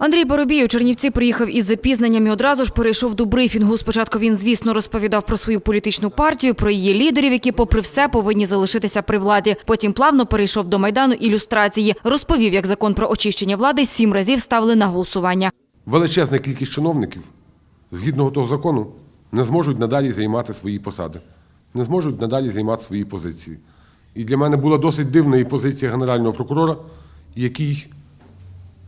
Андрій Боробій у Чернівці приїхав із запізненням і одразу ж перейшов до брифінгу. Спочатку він, звісно, розповідав про свою політичну партію, про її лідерів, які, попри все, повинні залишитися при владі. Потім плавно перейшов до майдану ілюстрації. Розповів, як закон про очищення влади сім разів ставили на голосування. Величезна кількість чиновників, згідно того закону, не зможуть надалі займати свої посади, не зможуть надалі займати свої позиції. І для мене була досить дивна і позиція Генерального прокурора, який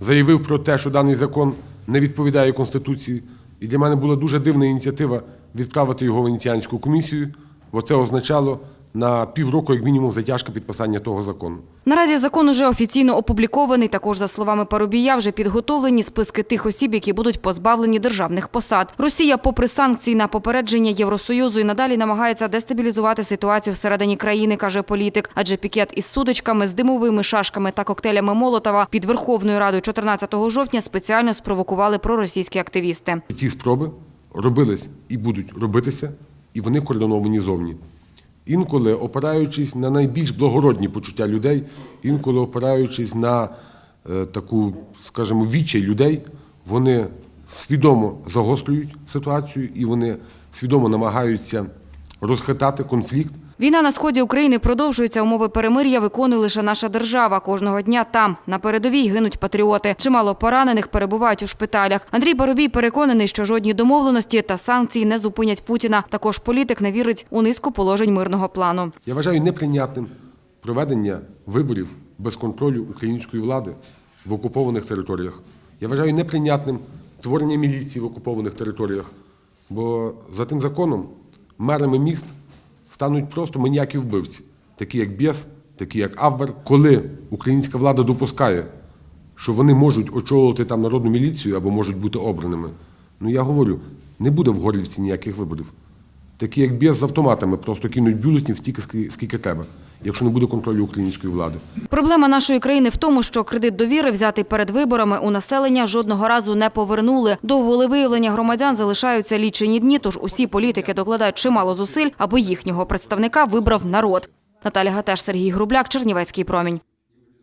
заявив про те, що даний закон не відповідає Конституції. І для мене була дуже дивна ініціатива відправити його в Венеціанську комісію, бо це означало на півроку, як мінімум, затяжка підписання того закону. Наразі закон уже офіційно опублікований. Також, за словами Парубія, вже підготовлені списки тих осіб, які будуть позбавлені державних посад. Росія, попри санкції на попередження Євросоюзу, і надалі намагається дестабілізувати ситуацію всередині країни, каже політик. Адже пікет із судочками, з димовими шашками та коктейлями Молотова під Верховною Радою 14 жовтня спеціально спровокували проросійські активісти. Ті спроби робились і будуть робитися, і вони координовані зовні. Інколи опираючись на найбільш благородні почуття людей, інколи опираючись на е, таку, скажімо, відчай людей, вони свідомо загострюють ситуацію і вони свідомо намагаються розхитати конфлікт Війна на сході України продовжується. Умови перемир'я виконує лише наша держава. Кожного дня там на передовій гинуть патріоти. Чимало поранених перебувають у шпиталях. Андрій Боробій переконаний, що жодні домовленості та санкції не зупинять Путіна. Також політик не вірить у низку положень мирного плану. Я вважаю неприйнятним проведення виборів без контролю української влади в окупованих територіях. Я вважаю неприйнятним творення міліції в окупованих територіях, бо за тим законом мерами міст стануть просто маніяки вбивці, такі як Бєс, такі як Абвер. Коли українська влада допускає, що вони можуть очолити там народну міліцію або можуть бути обраними, ну я говорю, не буде в Горлівці ніяких виборів. Такі як Бєс з автоматами, просто кинуть бюлетнів стільки, скільки треба, якщо не буде контролю української влади. Проблема нашої країни в тому, що кредит довіри, взятий перед виборами, у населення жодного разу не повернули. До волевиявлення громадян залишаються лічені дні, тож усі політики докладають чимало зусиль, аби їхнього представника вибрав народ. Наталя Гатеш, Сергій Грубляк, Чернівецький промінь.